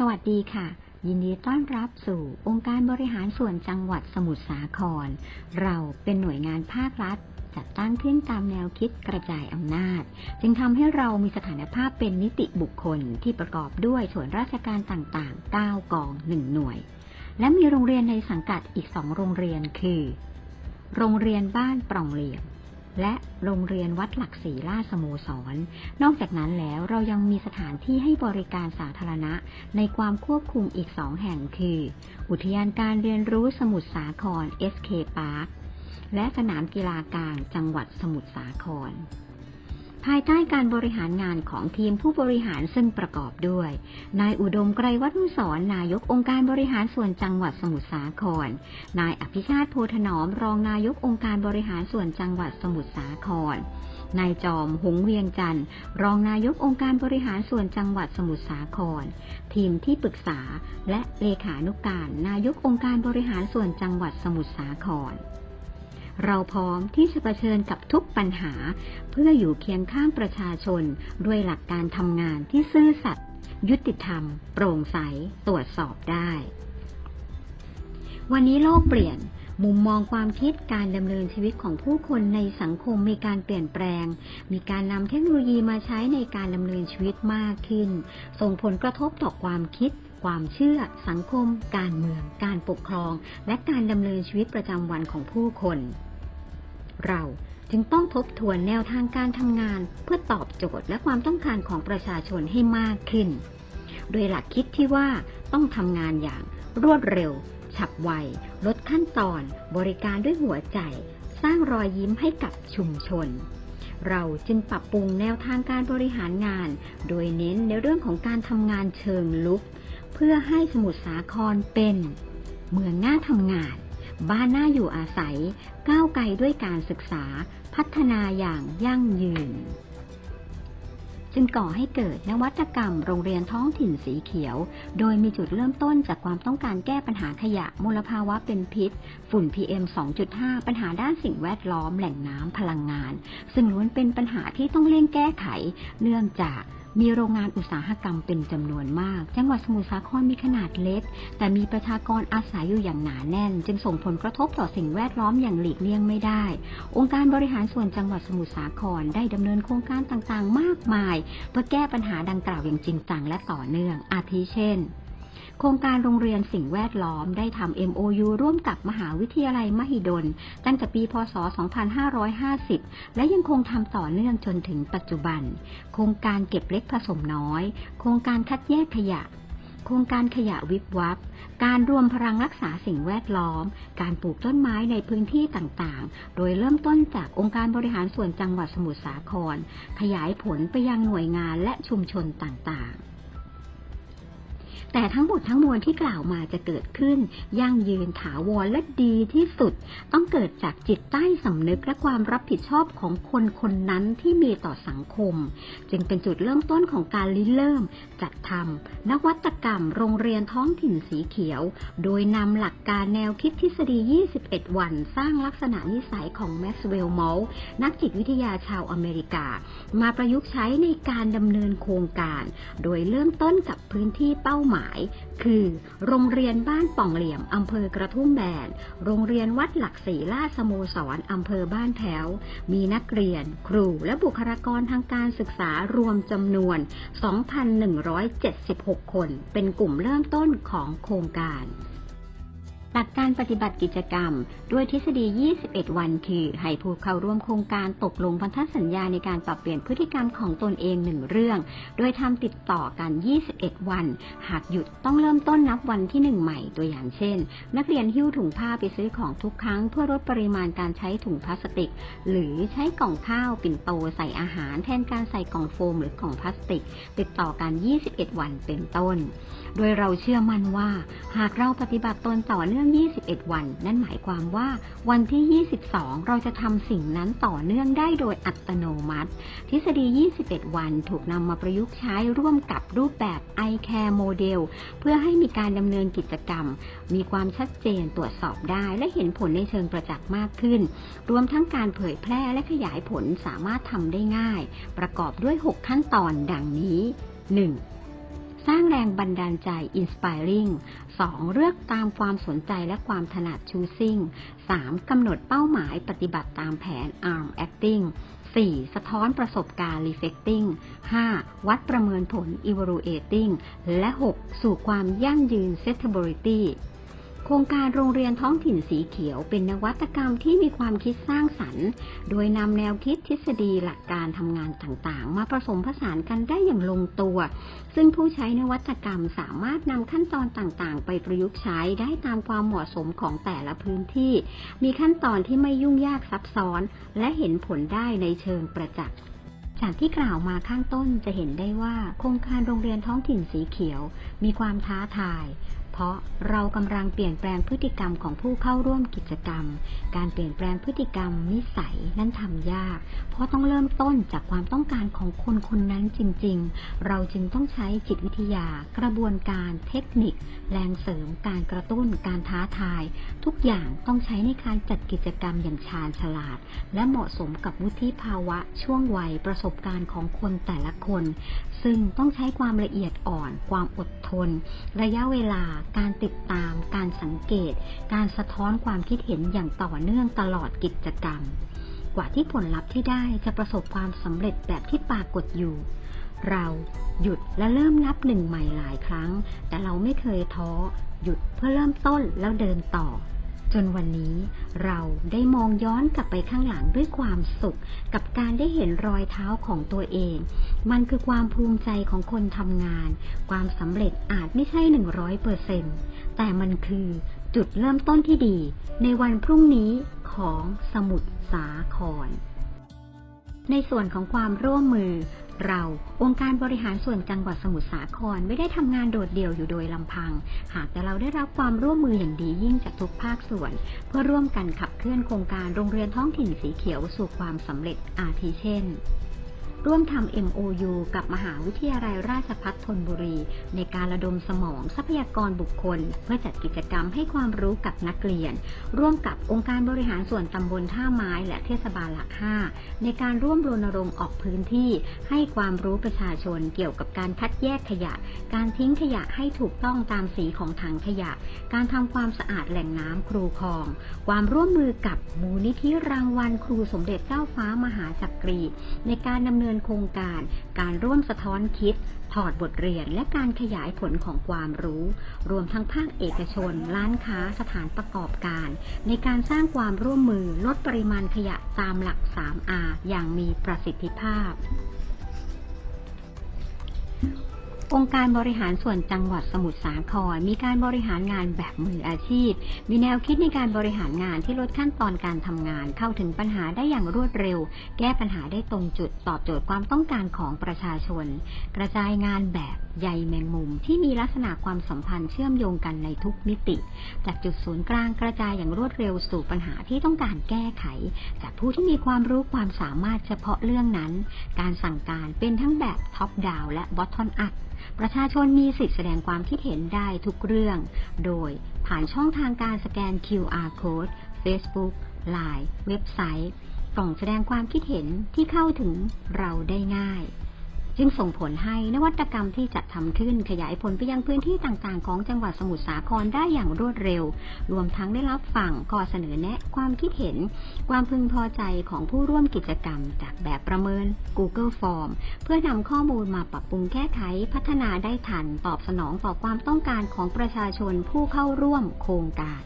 สวัสดีค่ะ ยินดีต้อนรับสู่องค์การบริหารส่วนจังหวัดสมุทรสาคร เราเป็นหน่วยงานภาครัฐ จัดตั้งขึ้นตามแนวคิดกระจายอำนาจ จึงทำให้เรามีสถานภาพเป็นนิติบุคคลที่ประกอบด้วยส่วนราชการต่างๆ 9 กอง 1 หน่วย และมีโรงเรียนในสังกัดอีก 2 โรงเรียนคือ โรงเรียนบ้านปล่องเหลี่ยม และโรงเรียนวัดหลักศรีราสโมสร นอกจากนั้นแล้วเรายังมีสถานที่ให้บริการสาธารณะในความควบคุมอีกสองแห่งคือ อุทยานการเรียนรู้สมุทรสาคร SK Park และสนามกีฬากลางจังหวัดสมุทรสาคร ภายใต้การบริหารงานของทีมผู้บริหารซึ่งประกอบด้วย นายอุดมไกรวัฒนุสรณ์นายกองค์การบริหารส่วนจังหวัดสมุทรสาคร นายอภิชาติโพธนอมรองนายกองค์การบริหารส่วนจังหวัดสมุทรสาคร นายจอมหงเวียงจันทร์ รองนายกองค์การบริหารส่วนจังหวัดสมุทรสาคร ทีมที่ปรึกษาและเลขานุการ นายกองค์การบริหารส่วนจังหวัดสมุทรสาคร เราพร้อมที่จะเผชิญกับทุกปัญหา เพื่ออยู่เคียงข้างประชาชน ด้วยหลักการทำงานที่ซื่อสัตย์ยุติธรรม โปร่งใส ตรวจสอบได้ วันนี้โลกเปลี่ยนมุมมองความคิดการดำเนินชีวิตของผู้คนในสังคมมีการเปลี่ยนแปลง มีการนำเทคโนโลยีมาใช้ในการดำเนินชีวิตมากขึ้น ส่งผลกระทบต่อความคิด ความเชื่อ สังคม การเมือง การปกครอง และการดำเนินชีวิตประจำวันของผู้คน เราจึงต้องทบทวนแนวทางการทำงานเพื่อตอบโจทย์และความต้องการของประชาชนให้มากขึ้น โดยหลักคิดที่ว่าต้องทำงานอย่างรวดเร็ว ฉับไว ลดขั้นตอน บริการด้วยหัวใจ สร้างรอยยิ้มให้กับชุมชน เราจึงปรับปรุงแนวทางการบริหารงาน โดยเน้นในเรื่องของการทำงานเชิงลุก เพื่อให้สมุทรสาครเป็น เมืองน่าทำงาน บ้านน่าอยู่อาศัย ก้าวไกลด้วยการศึกษาพัฒนาอย่างยั่งยืน จึงก่อให้เกิดนวัตกรรมโรงเรียนท้องถิ่นสีเขียว โดยมีจุดเริ่มต้นจากความต้องการแก้ปัญหาขยะมลภาวะเป็นพิษ ฝุ่น PM 2.5 ปัญหาด้านสิ่งแวดล้อมแหล่งน้ำพลังงาน ซึ่งล้วนเป็นปัญหาที่ต้องเร่งแก้ไข เนื่องจาก มีโรงงานอุตสาหกรรมเป็นจำนวนมาก จังหวัดสมุทรสาครมีขนาดเล็ก แต่มีประชากรอาศัยอยู่อย่างหนาแน่น จึงส่งผลกระทบต่อสิ่งแวดล้อมอย่างหลีกเลี่ยงไม่ได้ องค์การบริหารส่วนจังหวัดสมุทรสาครได้ดำเนินโครงการต่างๆ มากมาย เพื่อแก้ปัญหาดังกล่าวอย่างจริงจังและต่อเนื่อง อาทิเช่น โครงการโรงเรียนสิ่งแวดล้อมได้ทำ MOU ร่วมกับมหาวิทยาลัยมหิดล ตั้งแต่ปี พศ 2550 และยังคงทำต่อเนื่องจนถึงปัจจุบัน โครงการเก็บเล็กผสมน้อย โครงการคัดแยกขยะ โครงการขยะวิบวับ การรวมพลังรักษาสิ่งแวดล้อม การปลูกต้นไม้ในพื้นที่ต่างๆ โดยเริ่มต้นจากองค์การบริหารส่วนจังหวัดสมุทรสาคร ขยายผลไปยังหน่วยงานและชุมชนต่างๆ แต่ทั้งหมดทั้งมวลที่กล่าวมาจะเกิดขึ้น ยั่งยืนถาวรและดีที่สุด ต้องเกิดจากจิตใต้สำนึกและความรับผิดชอบของคนคนนั้นที่มีต่อสังคม จึงเป็นจุดเริ่มต้นของการริเริ่ม จัดทำนวัตกรรม โรงเรียนท้องถิ่นสีเขียว โดยนำหลักการแนวคิดทฤษฎี 21 วัน สร้างลักษณะนิสัยของแม็กซ์เวลล์มอลนักจิตวิทยาชาวอเมริกา มาประยุกต์ใช้ในการดำเนินโครงการ โดยเริ่มต้นกับพื้นที่เป้าหมายคือ โรงเรียนบ้านป่องเหลี่ยมอำเภอกระทุ่มแบน โรงเรียนวัดหลักศรีลาสโมสรอำเภอบ้านแถว มีนักเรียน ครูและบุคลากรทางการศึกษารวมจำนวน 2,176 คน เป็นกลุ่มเริ่มต้นของโครงการ หลักการปฏิบัติกิจกรรม ด้วยทฤษฎี 21 วันคือ ให้ผู้เข้าร่วมโครงการตกลงพันธสัญญาในการปรับเปลี่ยนพฤติกรรมของตนเองหนึ่งเรื่อง โดยทำติดต่อกัน 21 วัน หากหยุดต้องเริ่มต้นนับวันที่ 1 ใหม่ตัวอย่างเช่น นักเรียนหิ้วถุงผ้าไปซื้อของทุกครั้ง เพื่อลดปริมาณการใช้ถุงพลาสติก หรือใช้กล่องข้าวปิ่นโตใส่อาหาร แทนการใส่กล่องโฟมหรือกล่องพลาสติก ติดต่อกัน 21 วันเป็นต้น โดยเราเชื่อมั่นว่า หากเราปฏิบัติตนต่อเนื่อง21 วัน นั่นหมายความว่าวันที่ 22 เราจะทำสิ่งนั้นต่อเนื่องได้โดยอัตโนมัติ ทฤษฎี 21 วันถูกนำมาประยุกต์ใช้ร่วมกับรูปแบบ iCare Model เพื่อให้มีการดำเนินกิจกรรม มีความชัดเจนตรวจสอบได้ และเห็นผลในเชิงประจักษ์มากขึ้น รวมทั้งการเผยแพร่และขยายผลสามารถทำได้ง่าย ประกอบด้วย 6 ขั้นตอนดังนี้ 1. สร้างแรงบันดาลใจ inspiring 2. เลือกตามความสนใจและความถนัด choosing 3. กำหนดเป้าหมายปฏิบัติตามแผน arm acting 4. สะท้อนประสบการณ์ reflecting 5. วัดประเมินผล evaluating และ 6. สู่ความยั่งยืน setability โครงการโรงเรียนท้องถิ่นสีเขียวเป็นนวัตกรรมที่มีความคิดสร้างสรรค์ โดยนำแนวคิดทฤษฎีหลักการทำงานต่างๆ มาผสมผสานกันได้อย่างลงตัว ซึ่งผู้ใช้นวัตกรรมสามารถนำขั้นตอนต่างๆ ไปประยุกต์ใช้ได้ตามความเหมาะสมของแต่ละพื้นที่ มีขั้นตอนที่ไม่ยุ่งยากซับซ้อน และเห็นผลได้ในเชิงประจักษ์จากที่กล่าวมาข้างต้นจะเห็นได้ว่า โครงการโรงเรียนท้องถิ่นสีเขียว มีความท้าทาย เพราะเรากำลังเปลี่ยนแปลงพฤติกรรมของผู้เข้าร่วมกิจกรรม การเปลี่ยนแปลงพฤติกรรม นิสัยนั้นทำยาก เพราะต้องเริ่มต้นจากความต้องการของคนคนนั้นจริง ๆ เราจึงต้องใช้จิตวิทยา กระบวนการเทคนิค แรงเสริม การกระตุ้น การท้าทาย ทุกอย่างต้องใช้ในการจัดกิจกรรมอย่างชาญฉลาด และเหมาะสมกับวุฒิภาวะช่วงวัยประสบการณ์ของคนแต่ละคน ซึ่งต้องใช้ความละเอียดอ่อน ความอดทน ระยะเวลาการติดตาม การสังเกต การสะท้อนความคิดเห็นอย่างต่อเนื่องตลอดกิจกรรม กว่าที่ผลลัพธ์ที่ได้จะประสบความสำเร็จแบบที่ปรากฏอยู่ เราหยุดและเริ่มนับหนึ่งใหม่หลายครั้ง แต่เราไม่เคยท้อ หยุดเพื่อเริ่มต้นแล้วเดินต่อ จนวันนี้เราได้มองย้อนกลับไปข้างหลังด้วยความสุข กับการได้เห็นรอยเท้าของตัวเอง มันคือความภูมิใจของคนทำงาน ความสำเร็จอาจไม่ใช่หนึ่งร้อยเปอร์เซ็นต์แต่มันคือจุดเริ่มต้นที่ดี ในวันพรุ่งนี้ของสมุทรสาคร ในส่วนของความร่วมมือ เราองค์การบริหารส่วนจังหวัดสมุทรสาครไม่ได้ทำงานโดดเดี่ยวอยู่โดยลำพัง หากแต่เราได้รับความร่วมมืออย่างดียิ่งจากทุกภาคส่วน เพื่อร่วมกันขับเคลื่อนโครงการโรงเรียนท้องถิ่นสีเขียวสู่ความสำเร็จอาทิเช่น ร่วมทำ MOU กับมหาวิทยาลัยราชภัฏธนบุรี ในการระดมสมองทรัพยากรบุคคล เพื่อจัดกิจกรรมให้ความรู้กับนักเรียน ร่วมกับองค์การบริหารส่วนตำบลท่าไม้และเทศบาลหลัก5ในการร่วมรณรงค์ออกพื้นที่ ให้ความรู้ประชาชนเกี่ยวกับการคัดแยกขยะ การทิ้งขยะให้ถูกต้องตามสีของถังขยะ การทำความสะอาดแหล่งน้ำครูคลอง ความร่วมมือกับมูลนิธิรางวัลครูสมเด็จเจ้าฟ้ามหาจักรี ในการดำเนินโครงการ การร่วมสะท้อนคิด ถอดบทเรียนและการขยายผลของความรู้ รวมทั้งภาคเอกชน ร้านค้าสถานประกอบการ ในการสร้างความร่วมมือลดปริมาณขยะตามหลัก 3R อย่างมีประสิทธิภาพ องค์การบริหารส่วนจังหวัดสมุทรสาคร มีการบริหารงานแบบมืออาชีพ มีแนวคิดในการบริหารงานที่ลดขั้นตอนการทำงาน เข้าถึงปัญหาได้อย่างรวดเร็ว แก้ปัญหาได้ตรงจุดตอบโจทย์ความต้องการของประชาชน กระจายงานแบบ ใยแมงมุมที่มีลักษณะความสัมพันธ์เชื่อมโยงกันในทุกมิติ จากจุดศูนย์กลางกระจายอย่างรวดเร็วสู่ปัญหาที่ต้องการแก้ไข จากผู้ที่มีความรู้ความสามารถเฉพาะเรื่องนั้น การสั่งการเป็นทั้งแบบท็อปดาวและบอททอนอัพประชาชนมีสิทธิแสดงความคิดเห็นได้ทุกเรื่อง โดยผ่านช่องทางการสแกน QR code Facebook Line เว็บไซต์กล่องแสดงความคิดเห็นที่เข้าถึงเราได้ง่าย จึงส่งผลให้นวัตกรรมที่จัดทำขึ้นขยายผลไปยังพื้นที่ต่างๆ ของจังหวัดสมุทรสาครได้อย่างรวดเร็ว รวมทั้งได้รับฟังข้อเสนอแนะ ความคิดเห็น ความพึงพอใจของผู้ร่วมกิจกรรม จากแบบประเมิน Google Form เพื่อนำข้อมูลมาปรับปรุงแก้ไขพัฒนาได้ทัน ตอบสนองต่อความต้องการของประชาชนผู้เข้าร่วมโครงการ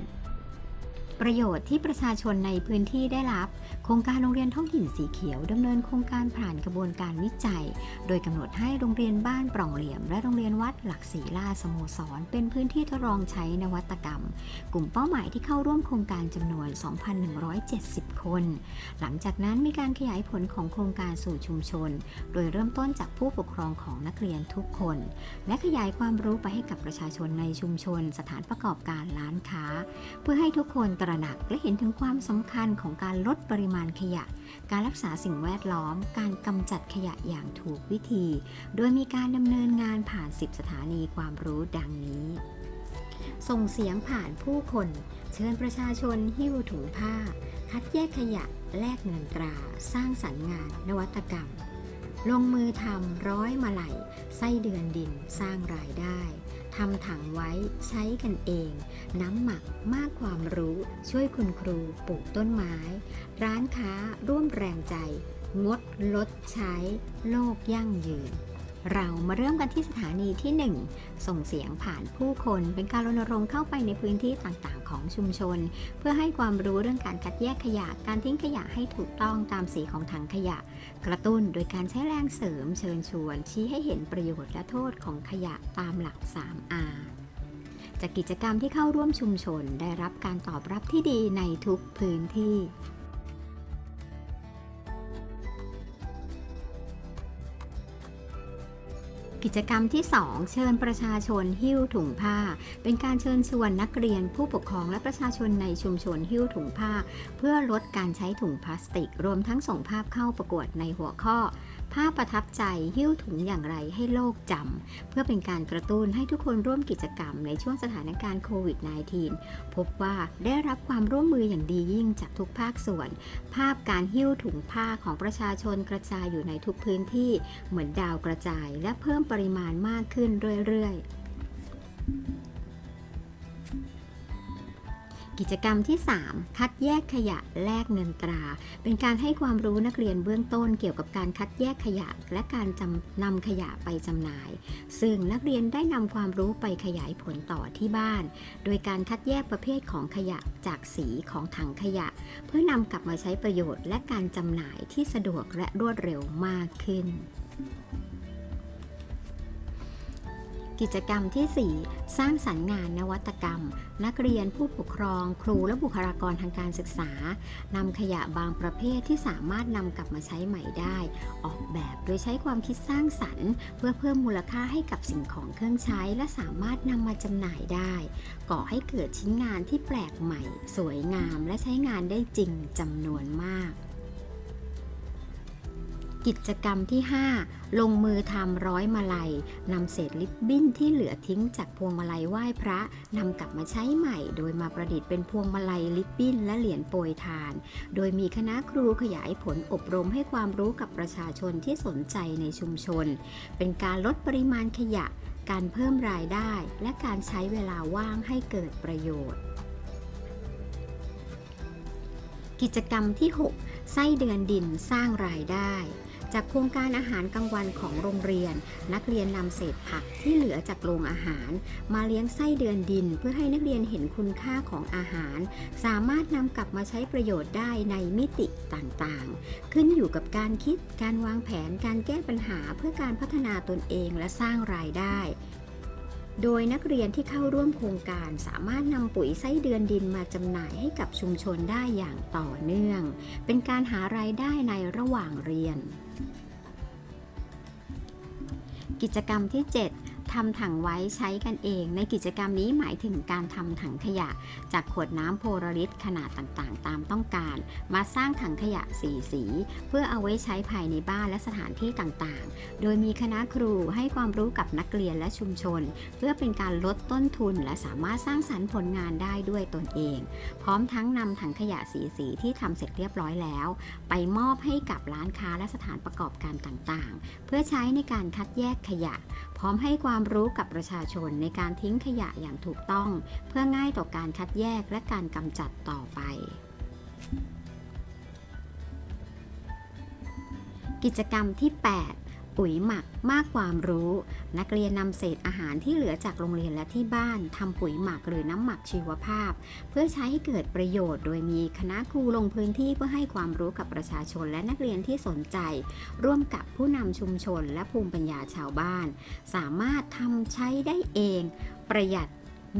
ประโยชน์ที่ประชาชนในพื้นที่ได้รับ โครงการโรงเรียนท้องถิ่นสีเขียวดำเนินโครงการผ่านกระบวนการวิจัย โดยกำหนดให้โรงเรียนบ้านปล่องเหลี่ยม และโรงเรียนวัดหลักศรีลาสโมสร เป็นพื้นที่ทดลองใช้นวัตกรรม กลุ่มเป้าหมายที่เข้าร่วมโครงการจำนวน 2,170 คน หลังจากนั้นมีการขยายผลของโครงการสู่ชุมชน โดยเริ่มต้นจากผู้ปกครองของนักเรียนทุกคน และขยายความรู้ไปให้กับประชาชนในชุมชน สถานประกอบการร้านค้า เพื่อให้ทุกคนตระหนักและเห็นถึงความสำคัญของการลดปริมาณขยะ การรักษาสิ่งแวดล้อม การกำจัดขยะอย่างถูกวิธี โดยมีการดำเนินงานผ่าน 10 สถานีความรู้ดังนี้ ส่งเสียงผ่านผู้คน เชิญประชาชนหิ้วถุงผ้า คัดแยกขยะแลกเงินตรา สร้างสรรค์งาน นวัตกรรม ลงมือทำร้อยมาไหลไส้เดือนดินสร้างรายได้ ทำถังไว้ใช้กันเอง น้ำหมักมากความรู้ช่วยคุณครูปลูกต้นไม้ ร้านค้าร่วมแรงใจ งดลดใช้ โลกยั่งยืน เรามาเริ่มกันที่สถานีที่ 1 ส่งเสียงผ่านผู้คนเป็นการรณรงค์เข้าไปในพื้นที่ต่างๆ ของชุมชน เพื่อให้ความรู้เรื่องการคัดแยกขยะ การทิ้งขยะให้ถูกต้องตามสีของถังขยะ กระตุ้นโดยการใช้แรงเสริมเชิญชวน ชี้ให้เห็นประโยชน์และโทษของขยะตามหลัก 3R จากกิจกรรมที่เข้าร่วมชุมชนได้รับการตอบรับที่ดีในทุกพื้นที่ กิจกรรมที่ 2 เชิญประชาชนหิ้วถุงผ้า เป็นการเชิญชวนนักเรียนผู้ปกครองและประชาชนในชุมชนหิ้วถุงผ้า เพื่อลดการใช้ถุงพลาสติก รวมทั้งส่งภาพเข้าประกวดในหัวข้อ ภาพประทับใจหิ้วถุงอย่างไรให้โลกจำ เพื่อเป็นการกระตุ้นให้ทุกคนร่วมกิจกรรมในช่วงสถานการณ์โควิด -19 พบว่าได้รับความร่วมมืออย่างดียิ่งจากทุกภาคส่วน ภาพการหิ้วถุงผ้าของประชาชนกระจายอยู่ในทุกพื้นที่เหมือนดาวกระจาย และเพิ่มปริมาณมากขึ้นเรื่อย ๆ กิจกรรมที่ 3 คัดแยกขยะแลกเงินตรา เป็นการให้ความรู้นักเรียนเบื้องต้นเกี่ยวกับการคัดแยกขยะ และการจำนำขยะไปจำหน่าย ซึ่งนักเรียนได้นำความรู้ไปขยายผลต่อที่บ้าน โดยการคัดแยกประเภทของขยะจากสีของถังขยะ เพื่อนำกลับมาใช้ประโยชน์และการจำหน่ายที่สะดวกและรวดเร็วมากขึ้น กิจกรรมที่ 4 สร้างสรรค์งานนวัตกรรม นักเรียนผู้ปกครอง ครูและบุคลากรทางการศึกษานำขยะบางประเภทที่สามารถนำกลับมาใช้ใหม่ได้ ออกแบบโดยใช้ความคิดสร้างสรรค์ เพื่อเพิ่มมูลค่าให้กับสิ่งของเครื่องใช้ และสามารถนำมาจำหน่ายได้ก่อให้เกิดชิ้นงานที่แปลกใหม่ สวยงาม และใช้งานได้จริงจำนวนมาก กิจกรรมที่ 5 ลงมือทำร้อยมาลัยนำเศษลิปบิ้นที่เหลือทิ้งจากพวงมาลัยไหว้พระนำกลับมาใช้ใหม่ โดยมาประดิษฐ์เป็นพวงมาลัยลิปบิ้นและเหรียญโปรยทาน โดยมีคณะครูขยายผลอบรมให้ความรู้กับประชาชนที่สนใจในชุมชน เป็นการลดปริมาณขยะ การเพิ่มรายได้ และการใช้เวลาว่างให้เกิดประโยชน์กิจกรรมที่ 6 ไส้เดือนดินสร้างรายได้ จากโครงการอาหารกลางวันของโรงเรียน นักเรียนนำเศษผักที่เหลือจากโรงอาหาร มาเลี้ยงไส้เดือนดิน เพื่อให้นักเรียนเห็นคุณค่าของอาหาร สามารถนำกลับมาใช้ประโยชน์ได้ในมิติต่างๆ ขึ้นอยู่กับการคิดการวางแผนการแก้ปัญหาเพื่อการพัฒนาตนเองและสร้างรายได้โดยนักเรียนที่เข้าร่วมโครงการสามารถนำปุ๋ยไส้เดือนดินมาจำหน่ายให้กับชุมชนได้อย่างต่อเนื่อง เป็นการหารายได้ในระหว่างเรียน กิจกรรมที่ 7 ทำถังไว้ใช้กันเอง ในกิจกรรมนี้หมายถึงการทำถังขยะ จากขวดน้ำโพลาริสขนาดต่างๆ ตามต้องการ มาสร้างถังขยะสีสี เพื่อเอาไว้ใช้ภายในบ้านและสถานที่ต่างๆ โดยมีคณะครูให้ความรู้กับนักเรียนและชุมชน เพื่อเป็นการลดต้นทุน และสามารถสร้างสรรค์ผลงานได้ด้วยตนเอง พร้อมทั้งนำถังขยะสีสีที่ทำเสร็จเรียบร้อยแล้ว ไปมอบให้กับร้านค้าและสถานประกอบการต่างๆ เพื่อใช้ในการคัดแยกขยะ พร้อมให้ความรู้กับประชาชนในการทิ้งขยะอย่างถูกต้อง เพื่อง่ายต่อการคัดแยกและการกำจัดต่อไปกิจกรรมที่8 ปุ๋ยหมักมากความรู้ นักเรียนนำเศษอาหารที่เหลือจากโรงเรียนและที่บ้านทำปุ๋ยหมักหรือน้ำหมักชีวภาพ เพื่อใช้ให้เกิดประโยชน์ โดยมีคณะครูลงพื้นที่เพื่อให้ความรู้กับประชาชนและนักเรียนที่สนใจ ร่วมกับผู้นำชุมชนและภูมิปัญญาชาวบ้าน สามารถทำใช้ได้เอง ประหยัด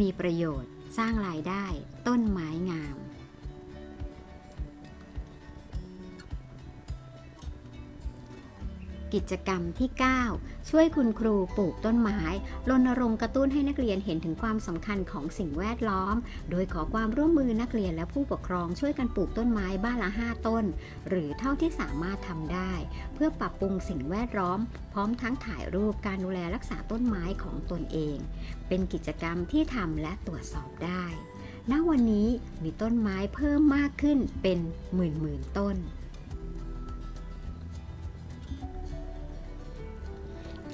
มีประโยชน์ สร้างรายได้ ต้นไม้งาม กิจกรรมที่ 9 ช่วยคุณครูปลูกต้นไม้รณรงค์กระตุ้นให้นักเรียนเห็นถึงความสำคัญของสิ่งแวดล้อม โดยขอความร่วมมือนักเรียนและผู้ปกครองช่วยกันปลูกต้นไม้บ้านละ 5 ต้น หรือเท่าที่สามารถทำได้ เพื่อปรับปรุงสิ่งแวดล้อม พร้อมทั้งถ่ายรูปการดูแลรักษาต้นไม้ของตนเอง เป็นกิจกรรมที่ทำและตรวจสอบได้ณวันนี้มีต้นไม้เพิ่มมากขึ้นเป็นหมื่นหมื่นต้น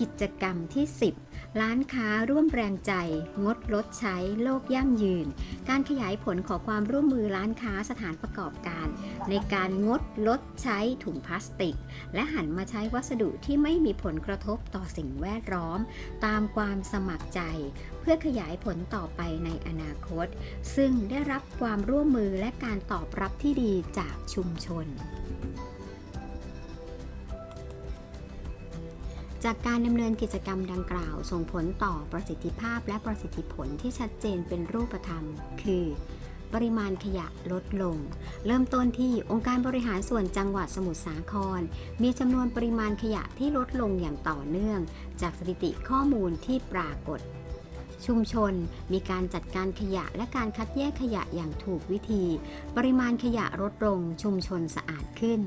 กิจกรรมที่ 10 ร้านค้าร่วมแรงใจ งดลดใช้โลกยั่งยืน การขยายผลขอความร่วมมือร้านค้าสถานประกอบการ ในการงดลดใช้ถุงพลาสติก และหันมาใช้วัสดุที่ไม่มีผลกระทบต่อสิ่งแวดล้อม ตามความสมัครใจ เพื่อขยายผลต่อไปในอนาคต ซึ่งได้รับความร่วมมือและการตอบรับที่ดีจากชุมชน จากการดำเนินกิจกรรมดังกล่าว ส่งผลต่อประสิทธิภาพและประสิทธิผลที่ชัดเจนเป็นรูปธรรม คือ ปริมาณขยะลดลง เริ่มต้นที่องค์การบริหารส่วนจังหวัดสมุทรสาคร มีจำนวนปริมาณขยะที่ลดลงอย่างต่อเนื่อง จากสถิติข้อมูลที่ปรากฏชุมชนมีการจัดการขยะและการคัดแยกขยะอย่างถูกวิธี ปริมาณขยะลดลงชุมชนสะอาดขึ้น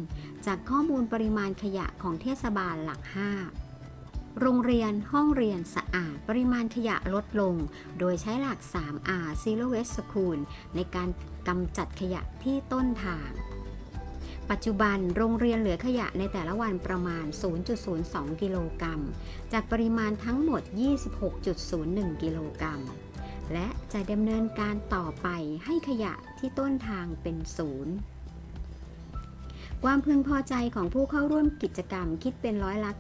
จากข้อมูลปริมาณขยะของเทศบาลหลัก 5 โรงเรียนห้องเรียนสะอาดปริมาณขยะลดลง โดยใช้หลัก 3R Zero Waste School ในการกำจัดขยะที่ต้นทาง ปัจจุบันโรงเรียนเหลือขยะในแต่ละวันประมาณ 0.02 กิโลกรัม จากปริมาณทั้งหมด 26.01 กิโลกรัม และจะดำเนินการต่อไปให้ขยะที่ต้นทางเป็นศูนย์ ความพึงพอใจของผู้เข้าร่วมกิจกรรมคิดเป็นร้อยละ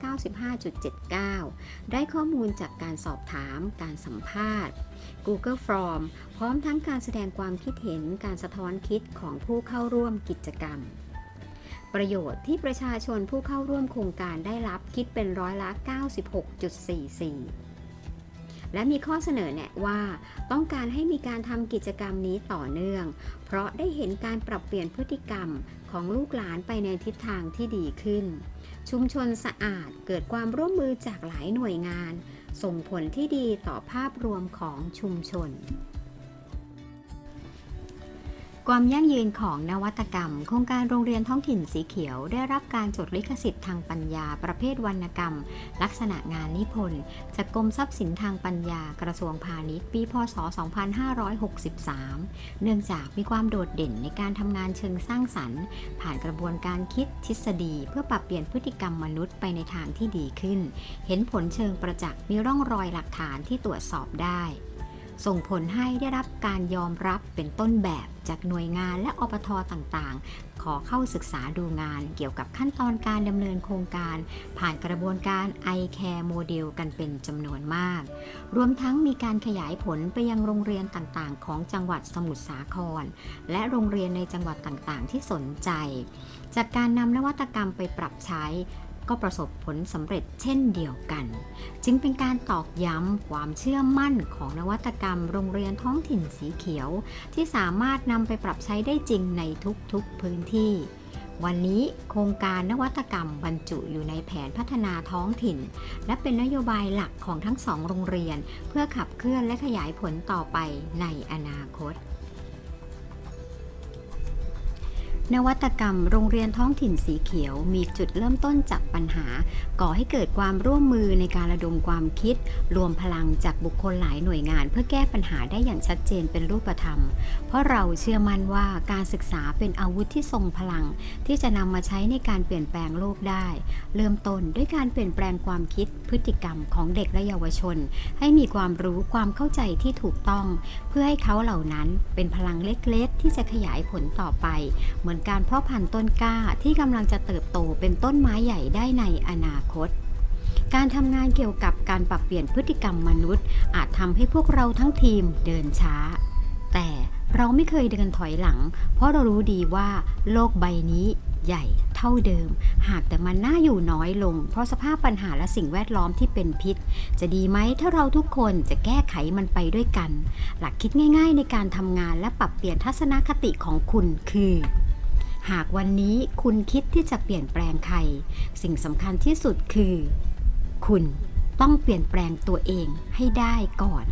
95.79 ได้ข้อมูลจากการสอบถาม การสัมภาษณ์ Google Form พร้อมทั้งการแสดงความคิดเห็นการสะท้อนคิดของผู้เข้าร่วมกิจกรรม ประโยชน์ที่ประชาชนผู้เข้าร่วมโครงการได้รับคิดเป็นร้อยละ 96.44และมีข้อเสนอแนะว่า ต้องการให้มีการทำกิจกรรมนี้ต่อเนื่อง เพราะได้เห็นการปรับเปลี่ยนพฤติกรรม ของลูกหลานไปในทิศทางที่ดีขึ้น ชุมชนสะอาดเกิดความร่วมมือจากหลายหน่วยงาน ส่งผลที่ดีต่อภาพรวมของชุมชน ความยั่งยืนของนวัตกรรม โครงการโรงเรียนท้องถิ่นสีเขียว ได้รับการจดลิขสิทธิ์ทางปัญญา ประเภทวรรณกรรม ลักษณะงานนิพนธ์จากกรมทรัพย์สินทางปัญญากระทรวงพาณิชย์ ปี พศ 2563 เนื่องจากมีความโดดเด่นในการทำงานเชิงสร้างสรรค์ ผ่านกระบวนการคิดทฤษฎี เพื่อปรับเปลี่ยนพฤติกรรมมนุษย์ไปในทางที่ดีขึ้น เห็นผลเชิงประจักษ์มีร่องรอยหลักฐานที่ตรวจสอบได้ ส่งผลให้ได้รับการยอมรับเป็นต้นแบบจากหน่วยงานและอปทต่างๆ ขอเข้าศึกษาดูงานเกี่ยวกับขั้นตอนการดำเนินโครงการ ผ่านกระบวนการ iCare Model กันเป็นจำนวนมาก รวมทั้งมีการขยายผลไปยังโรงเรียนต่างๆ ของจังหวัดสมุทรสาคร และโรงเรียนในจังหวัดต่างๆ ที่สนใจ จากการนำนวัตกรรมไปปรับใช้ ก็ประสบผลสำเร็จเช่นเดียวกัน จึงเป็นการตอกย้ำความเชื่อมั่นของนวัตกรรมโรงเรียนท้องถิ่นสีเขียว ที่สามารถนำไปปรับใช้ได้จริงในทุกๆพื้นที่วันนี้โครงการนวัตกรรมบรรจุอยู่ในแผนพัฒนาท้องถิ่น และเป็นนโยบายหลักของทั้งสองโรงเรียน เพื่อขับเคลื่อนและขยายผลต่อไปในอนาคต นวัตกรรมโรงเรียนท้องถิ่นสีเขียว มีจุดเริ่มต้นจากปัญหา ก่อให้เกิดความร่วมมือในการระดมความคิด รวมพลังจากบุคคลหลายหน่วยงาน เพื่อแก้ปัญหาได้อย่างชัดเจนเป็นรูปธรรม เพราะเราเชื่อมั่นว่าการศึกษาเป็นอาวุธที่ทรงพลัง ที่จะนำมาใช้ในการเปลี่ยนแปลงโลกได้ เริ่มต้นด้วยการเปลี่ยนแปลงความคิดพฤติกรรมของเด็กและเยาวชน ให้มีความรู้ความเข้าใจที่ถูกต้อง เพื่อให้เขาเหล่านั้นเป็นพลังเล็กๆ ที่จะขยายผลต่อไปเหมือนการเพาะพันธุ์ต้นกล้าที่กำลังจะเติบโตเป็นต้นไม้ใหญ่ได้ในอนาคต การทำงานเกี่ยวกับการปรับเปลี่ยนพฤติกรรมมนุษย์ อาจทำให้พวกเราทั้งทีมเดินช้า แต่เราไม่เคยเดินถอยหลัง เพราะเรารู้ดีว่าโลกใบนี้ใหญ่เท่าเดิม หากแต่มันน่าอยู่น้อยลง เพราะสภาพปัญหาและสิ่งแวดล้อมที่เป็นพิษ จะดีไหมถ้าเราทุกคนจะแก้ไขมันไปด้วยกัน หลักคิดง่ายๆในการทำงานและปรับเปลี่ยนทัศนคติของคุณคือ หากวันนี้คุณคิดที่จะเปลี่ยนแปลงใคร สิ่งสำคัญที่สุดคือ คุณต้องเปลี่ยนแปลงตัวเองให้ได้ก่อน